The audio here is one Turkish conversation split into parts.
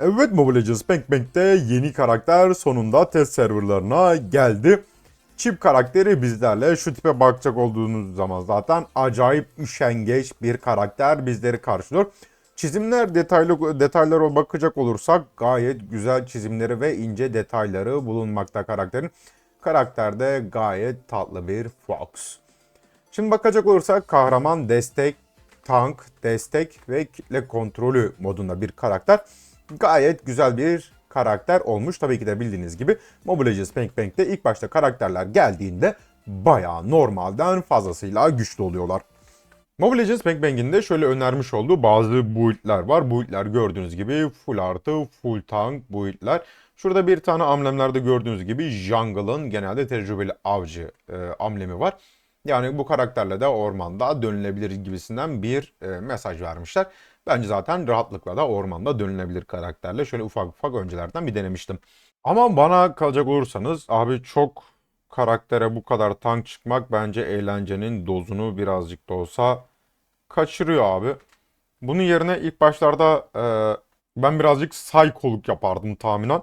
Evet Mobile Legends Bank Bank'te yeni karakter sonunda test serverlarına geldi. Çip karakteri bizlerle şu tipe bakacak olduğunuz zaman zaten acayip üşengeç bir karakter bizleri karşılıyor. Çizimler detaylı detaylara bakacak olursak gayet güzel çizimleri ve ince detayları bulunmakta karakterin. Karakterde gayet tatlı bir Fox. Şimdi bakacak olursak kahraman destek, tank, destek ve kitle kontrolü modunda bir karakter. Gayet güzel bir karakter olmuş. Tabii ki de bildiğiniz gibi Mobile Legends Bank Bank'te ilk başta karakterler geldiğinde bayağı normalden fazlasıyla güçlü oluyorlar. Mobile Legends Bank Bank'in de şöyle önermiş olduğu bazı build'ler var. Build'ler gördüğünüz gibi full artı, full tank build'ler. Şurada bir tane amblemlerde gördüğünüz gibi Jungle'ın genelde tecrübeli avcı e, amblemi var. Yani bu karakterle de ormanda dönülebilir gibisinden bir e, mesaj vermişler. Bence zaten rahatlıkla da ormanda dönülebilir karakterle. Şöyle ufak ufak öncelerden bir denemiştim. Ama bana kalacak olursanız abi çok karaktere bu kadar tank çıkmak bence eğlencenin dozunu birazcık da olsa kaçırıyor abi. Bunun yerine ilk başlarda e, ben birazcık psycholuk yapardım tahminen.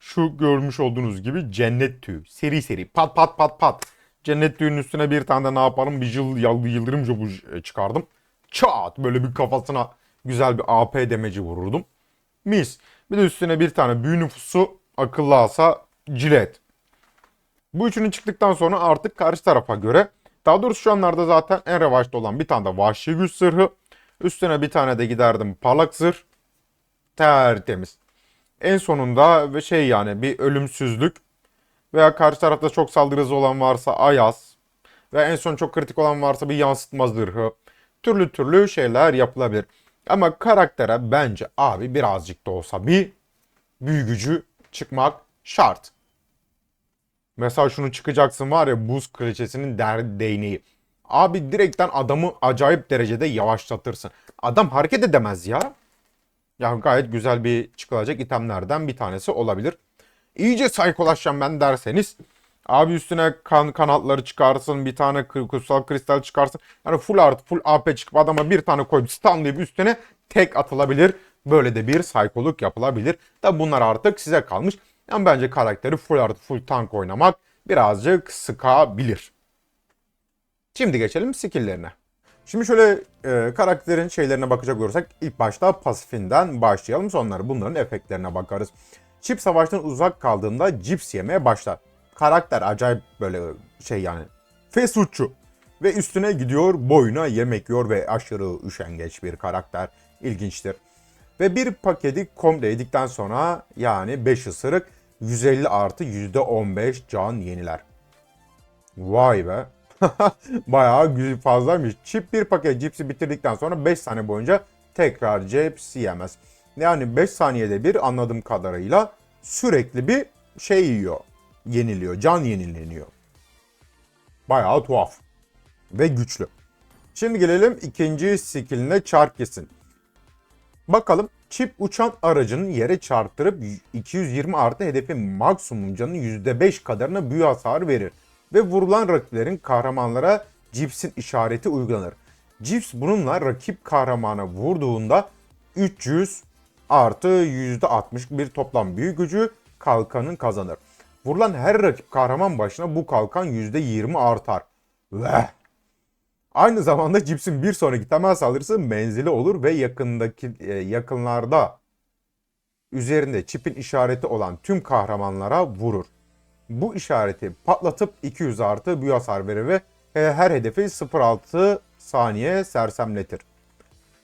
Şu görmüş olduğunuz gibi cennet tüyü. Seri seri pat pat pat pat. Cennet tüyünün üstüne bir tane de ne yapalım bir yıl yıldırım jobu çıkardım. Çat böyle bir kafasına güzel bir AP demeci vururdum. Mis. Bir de üstüne bir tane büyü nüfusu akıllı asa cilet. Bu üçünün çıktıktan sonra artık karşı tarafa göre daha doğrusu şu anlarda zaten en revaçta olan bir tane de vahşi güç zırhı. Üstüne bir tane de giderdim parlak zırh. Tertemiz. En sonunda ve şey yani bir ölümsüzlük veya karşı tarafta çok saldırı olan varsa ayaz ve en son çok kritik olan varsa bir yansıtma zırhı. Türlü türlü şeyler yapılabilir. Ama karaktere bence abi birazcık da olsa bir büyü gücü çıkmak şart. Mesela şunu çıkacaksın var ya buz kraliçesinin der değneği. Abi direkten adamı acayip derecede yavaşlatırsın. Adam hareket edemez ya. Ya gayet güzel bir çıkılacak itemlerden bir tanesi olabilir. İyice saykolaşacağım ben derseniz. Abi üstüne kan kanatları çıkarsın, bir tane kutsal kristal çıkarsın. Yani full art, full AP çıkıp adama bir tane koyup stunlayıp üstüne tek atılabilir. Böyle de bir saykoluk yapılabilir. Tabi bunlar artık size kalmış. Yani bence karakteri full art, full tank oynamak birazcık sıkabilir. Şimdi geçelim skill'lerine. Şimdi şöyle e, karakterin şeylerine bakacak olursak ilk başta pasifinden başlayalım. Sonra bunların efektlerine bakarız. Chip savaştan uzak kaldığında cips yemeye başlar. Karakter acayip böyle şey yani foodçu. Ve üstüne gidiyor boyuna yemek yiyor ve aşırı üşengeç bir karakter. İlginçtir. Ve bir paketi komple yedikten sonra yani 5 ısırık 150 artı %15 can yeniler. Vay be. Bayağı fazlaymış. Çip bir paket cipsi bitirdikten sonra 5 saniye boyunca tekrar cips yemez. Yani 5 saniyede bir anladığım kadarıyla sürekli bir şey yiyor. Yeniliyor. Can yenileniyor. Bayağı tuhaf. Ve güçlü. Şimdi gelelim ikinci skilline çark kesin. Bakalım çip uçan aracının yere çarptırıp 220 artı hedefin maksimum canın %5 kadarına büyü hasarı verir. Ve vurulan rakiplerin kahramanlara cipsin işareti uygulanır. Cips bununla rakip kahramana vurduğunda 300 artı %60 bir toplam büyü gücü kalkanın kazanır. Vurulan her rakip kahraman başına bu kalkan %20 artar. Ve Aynı zamanda cipsin bir sonraki temel saldırısı menzili olur ve yakındaki e, yakınlarda üzerinde çipin işareti olan tüm kahramanlara vurur. Bu işareti patlatıp 200 artı büyü hasar verir ve e, her hedefi 0.6 saniye sersemletir.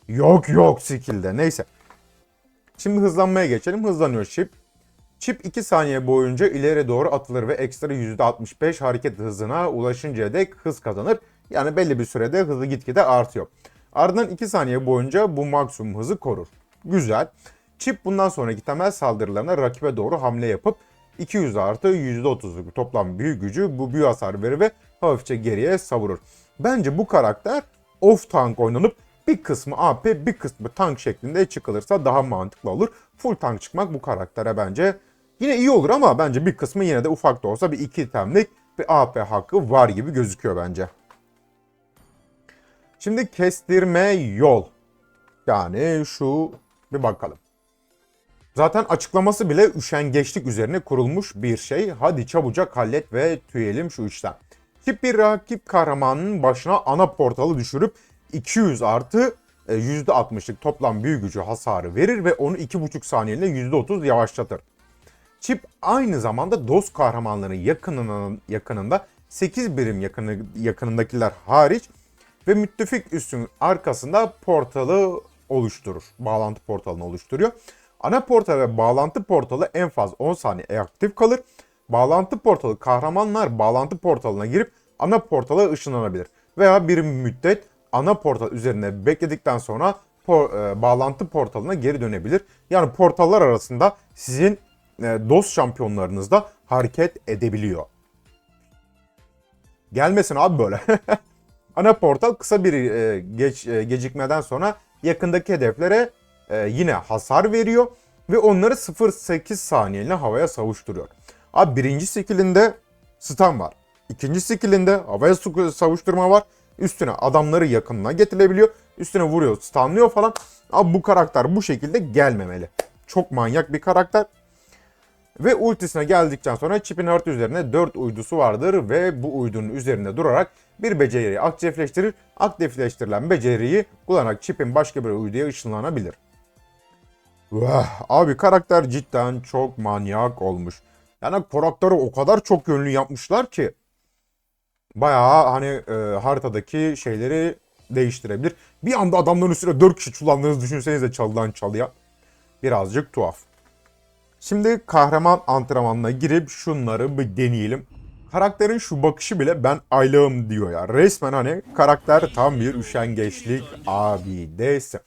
Yok yok skill'de neyse. Şimdi hızlanmaya geçelim. Hızlanıyor çip. Çip 2 saniye boyunca ileri doğru atılır ve ekstra %65 hareket hızına ulaşıncaya dek hız kazanır. Yani belli bir sürede hızı gitgide artıyor. Ardından 2 saniye boyunca bu maksimum hızı korur. Güzel. Çip bundan sonraki temel saldırılarına rakibe doğru hamle yapıp 200 artı %30'luk toplam büyü gücü bu büyü hasar verir ve hafifçe geriye savurur. Bence bu karakter off tank oynanıp bir kısmı AP bir kısmı tank şeklinde çıkılırsa daha mantıklı olur. Full tank çıkmak bu karaktere bence yine iyi olur ama bence bir kısmı yine de ufak da olsa bir iki itemlik bir AP hakkı var gibi gözüküyor bence. Şimdi kestirme yol. Yani şu bir bakalım. Zaten açıklaması bile üşengeçlik üzerine kurulmuş bir şey. Hadi çabucak hallet ve tüyelim şu işten. Tip bir rakip kahramanın başına ana portalı düşürüp 200 artı e, %60'lık toplam büyü gücü hasarı verir ve onu 2,5 saniyeliğine %30 yavaşlatır. Çip aynı zamanda dost kahramanların yakınının, yakınında 8 birim yakını, yakınındakiler hariç ve müttefik üssün arkasında portalı oluşturur. Bağlantı portalını oluşturuyor. Ana portal ve bağlantı portalı en fazla 10 saniye aktif kalır. Bağlantı portalı kahramanlar bağlantı portalına girip ana portala ışınlanabilir. Veya bir müddet ana portal üzerine bekledikten sonra por, e, bağlantı portalına geri dönebilir. Yani portallar arasında sizin e, dost şampiyonlarınız da hareket edebiliyor. Gelmesin abi böyle. Ana portal kısa bir e, geç, e, gecikmeden sonra yakındaki hedeflere e, yine hasar veriyor ve onları 0.8 saniyeliğine havaya savuşturuyor. Abi birinci skillinde stun var. İkinci skillinde havaya savuşturma var. Üstüne adamları yakınına getirebiliyor. Üstüne vuruyor, stunlıyor falan. Abi bu karakter bu şekilde gelmemeli. Çok manyak bir karakter. Ve ultisine geldikten sonra çipin harita üzerine 4 uydusu vardır ve bu uydunun üzerinde durarak bir beceriyi aktifleştirir. Aktifleştirilen beceriyi kullanarak çipin başka bir uyduya ışınlanabilir. Vah, abi karakter cidden çok manyak olmuş. Yani karakteri o kadar çok yönlü yapmışlar ki bayağı hani e, haritadaki şeyleri değiştirebilir. Bir anda adamların üstüne 4 kişi çullandığınızı düşünsenize çalıdan çalıya. Birazcık tuhaf. Şimdi kahraman antrenmanına girip şunları bir deneyelim. Karakterin şu bakışı bile ben aylığım diyor ya. Resmen hani karakter tam bir üşengeçlik abidesi.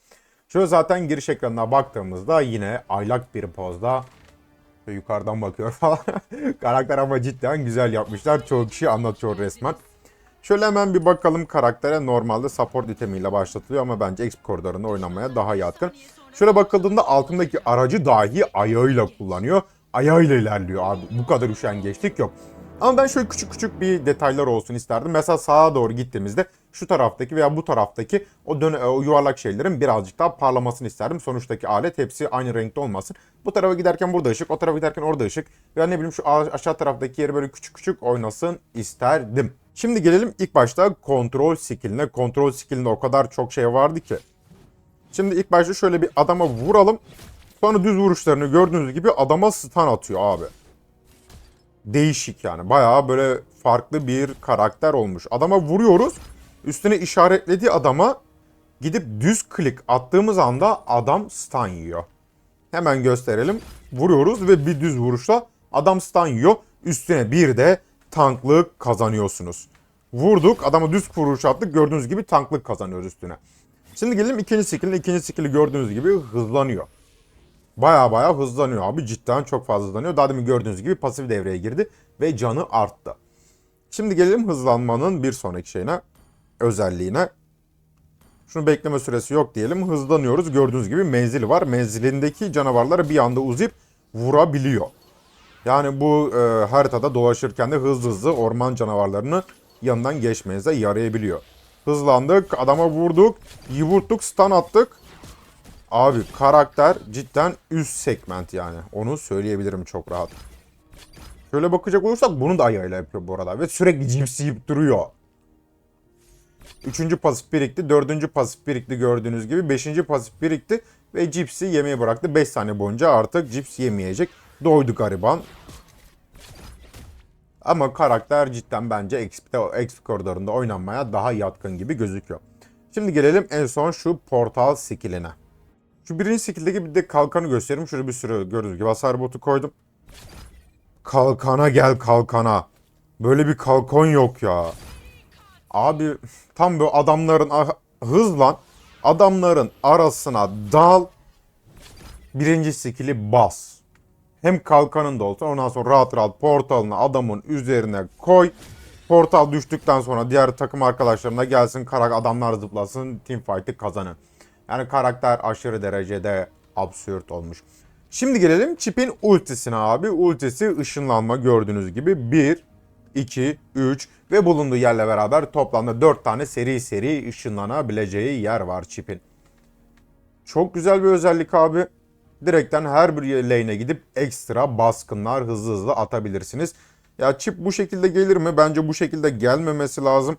Şöyle zaten giriş ekranına baktığımızda yine aylak bir pozda yukarıdan bakıyor falan. Karakter ama cidden güzel yapmışlar. Çoğu kişi anlatıyor resmen. Şöyle hemen bir bakalım karaktere. Normalde support itemiyle başlatılıyor ama bence exp koridorunda oynamaya daha yatkın. Şöyle bakıldığında altındaki aracı dahi ayağıyla kullanıyor. Ayağıyla ilerliyor abi. Bu kadar üşengeçlik yok. Ama ben şöyle küçük küçük bir detaylar olsun isterdim. Mesela sağa doğru gittiğimizde şu taraftaki veya bu taraftaki o, döne, o yuvarlak şeylerin birazcık daha parlamasını isterdim. Sonuçtaki alet hepsi aynı renkte olmasın. Bu tarafa giderken burada ışık, o tarafa giderken orada ışık. Veya ne bileyim şu aşağı taraftaki yeri böyle küçük küçük oynasın isterdim. Şimdi gelelim ilk başta kontrol skilline. Kontrol skillinde o kadar çok şey vardı ki. Şimdi ilk başta şöyle bir adama vuralım. Sonra düz vuruşlarını gördüğünüz gibi adama stun atıyor abi. Değişik yani. Bayağı böyle farklı bir karakter olmuş. Adama vuruyoruz. Üstüne işaretlediği adama gidip düz klik attığımız anda adam stun yiyor. Hemen gösterelim. Vuruyoruz ve bir düz vuruşla adam stun yiyor. Üstüne bir de tanklık kazanıyorsunuz. Vurduk adama düz vuruş attık gördüğünüz gibi tanklık kazanıyoruz üstüne. Şimdi gelelim ikinci skill'in. İkinci skill'i gördüğünüz gibi hızlanıyor. Baya baya hızlanıyor abi. Cidden çok fazla hızlanıyor. Daha demin gördüğünüz gibi pasif devreye girdi ve canı arttı. Şimdi gelelim hızlanmanın bir sonraki şeyine. Özelliğine. Şunu bekleme süresi yok diyelim. Hızlanıyoruz. Gördüğünüz gibi menzili var. Menzilindeki canavarları bir anda uzayıp vurabiliyor. Yani bu e, haritada dolaşırken de hızlı hızlı orman canavarlarını yanından geçmenize yarayabiliyor. Hızlandık, adama vurduk, yumurtluk, stun attık. Abi karakter cidden üst segment yani. Onu söyleyebilirim çok rahat. Şöyle bakacak olursak bunu da ayağıyla yapıyor bu arada. Ve sürekli cips yiyip duruyor. Üçüncü pasif birikti. Dördüncü pasif birikti gördüğünüz gibi. Beşinci pasif birikti. Ve cipsi yemeye bıraktı. Beş saniye boyunca artık cips yemeyecek. Doydu gariban. Ama karakter cidden bence XP, XP koridorunda oynanmaya daha yatkın gibi gözüküyor. Şimdi gelelim en son şu portal skilline. Şu birinci skill'deki bir de kalkanı göstereyim. Şöyle bir sürü gördüğünüz gibi hasar botu koydum. Kalkana gel kalkana. Böyle bir kalkon yok ya. Abi tam böyle adamların ah- hızlan adamların arasına dal. Birinci skill'i bas. Hem kalkanın da olsa ondan sonra rahat rahat portalını adamın üzerine koy. Portal düştükten sonra diğer takım arkadaşlarına gelsin karak adamlar zıplasın team fight'ı kazanın. Yani karakter aşırı derecede absürt olmuş. Şimdi gelelim çipin ultisine abi. Ultisi ışınlanma gördüğünüz gibi 1, 2, 3 ve bulunduğu yerle beraber toplamda 4 tane seri seri ışınlanabileceği yer var çipin. Çok güzel bir özellik abi. Direkten her bir lane'e gidip ekstra baskınlar hızlı hızlı atabilirsiniz. Ya çip bu şekilde gelir mi? Bence bu şekilde gelmemesi lazım.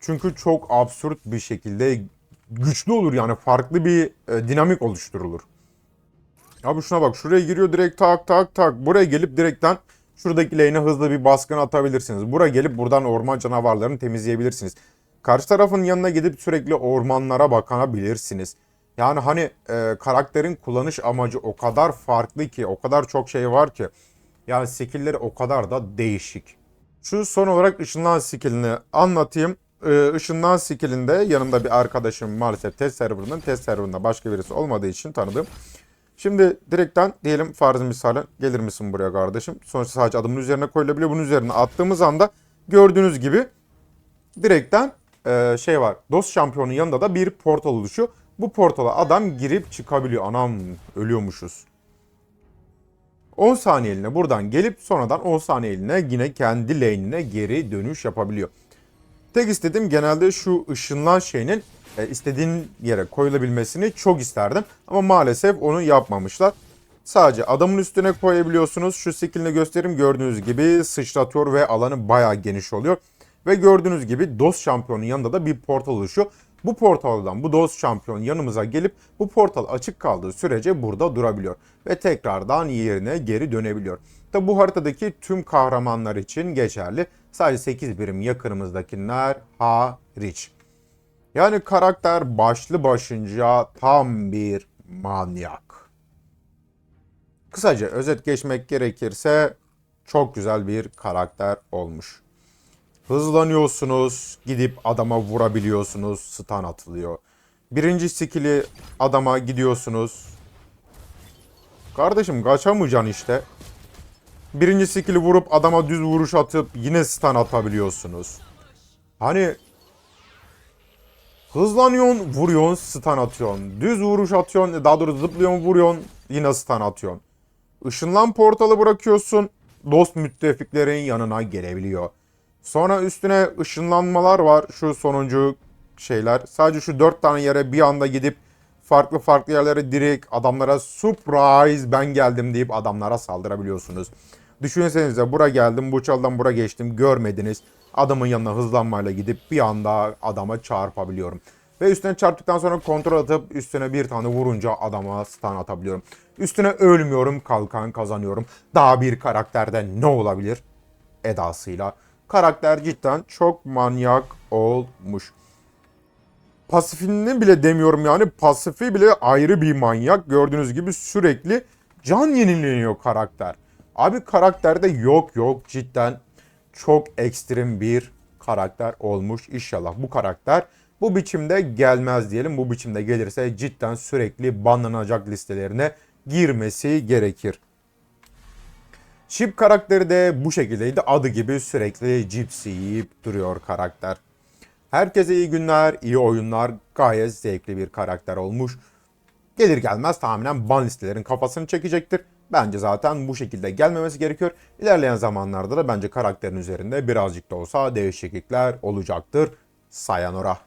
Çünkü çok absürt bir şekilde güçlü olur yani farklı bir e, dinamik oluşturulur. Abi şuna bak şuraya giriyor direkt tak tak tak. Buraya gelip direkten şuradaki lane'e hızlı bir baskın atabilirsiniz. Buraya gelip buradan orman canavarlarını temizleyebilirsiniz. Karşı tarafın yanına gidip sürekli ormanlara bakanabilirsiniz. Yani hani e, karakterin kullanış amacı o kadar farklı ki, o kadar çok şey var ki. Yani skill'leri o kadar da değişik. Şu son olarak ışınlan skill'ini anlatayım. Ee, ışınlan skill'inde yanımda bir arkadaşım maalesef test serverının test serverında başka birisi olmadığı için tanıdım. Şimdi direkten diyelim farz misalen gelir misin buraya kardeşim? Sonuçta sadece adımın üzerine koyulabiliyor. Bunun üzerine attığımız anda gördüğünüz gibi direkten e, şey var. Dost şampiyonun yanında da bir portal oluşuyor. Bu portala adam girip çıkabiliyor. Anam ölüyormuşuz. 10 saniyeliğine buradan gelip sonradan 10 saniyeliğine yine kendi lane'ine geri dönüş yapabiliyor. Tek istediğim genelde şu ışınlan şeyinin e, istediğin yere koyulabilmesini çok isterdim. Ama maalesef onu yapmamışlar. Sadece adamın üstüne koyabiliyorsunuz. Şu skillini göstereyim. Gördüğünüz gibi sıçratıyor ve alanı bayağı geniş oluyor. Ve gördüğünüz gibi DOS şampiyonun yanında da bir portal oluşuyor. Bu portaldan bu DOS şampiyon yanımıza gelip bu portal açık kaldığı sürece burada durabiliyor. Ve tekrardan yerine geri dönebiliyor. Tabi bu haritadaki tüm kahramanlar için geçerli. Sadece 8 birim yakınımızdakiler hariç. Yani karakter başlı başınca tam bir manyak. Kısaca özet geçmek gerekirse çok güzel bir karakter olmuş. Hızlanıyorsunuz, gidip adama vurabiliyorsunuz, stun atılıyor. Birinci skill'i adama gidiyorsunuz. Kardeşim kaçamayacaksın işte. Birinci skill'i vurup adama düz vuruş atıp yine stun atabiliyorsunuz. Hani hızlanıyorsun, vuruyorsun, stun atıyorsun. Düz vuruş atıyorsun, daha doğrusu zıplıyorsun, vuruyorsun, yine stun atıyorsun. Işınlan portalı bırakıyorsun, dost müttefiklerin yanına gelebiliyor. Sonra üstüne ışınlanmalar var. Şu sonuncu şeyler. Sadece şu dört tane yere bir anda gidip farklı farklı yerlere direkt adamlara surprise ben geldim deyip adamlara saldırabiliyorsunuz. Düşünsenize bura geldim bu çaldan bura geçtim görmediniz. Adamın yanına hızlanmayla gidip bir anda adama çarpabiliyorum. Ve üstüne çarptıktan sonra kontrol atıp üstüne bir tane vurunca adama stun atabiliyorum. Üstüne ölmüyorum kalkan kazanıyorum. Daha bir karakterde ne olabilir? Edasıyla. Karakter cidden çok manyak olmuş. Pasifini bile demiyorum yani pasifi bile ayrı bir manyak. Gördüğünüz gibi sürekli can yenileniyor karakter. Abi karakterde yok yok cidden çok ekstrem bir karakter olmuş. İnşallah bu karakter bu biçimde gelmez diyelim. Bu biçimde gelirse cidden sürekli banlanacak listelerine girmesi gerekir. Chip karakteri de bu şekildeydi. Adı gibi sürekli cips yiyip duruyor karakter. Herkese iyi günler, iyi oyunlar. Gayet zevkli bir karakter olmuş. Gelir gelmez tahminen ban listelerin kafasını çekecektir. Bence zaten bu şekilde gelmemesi gerekiyor. İlerleyen zamanlarda da bence karakterin üzerinde birazcık da olsa değişiklikler olacaktır. Sayonara.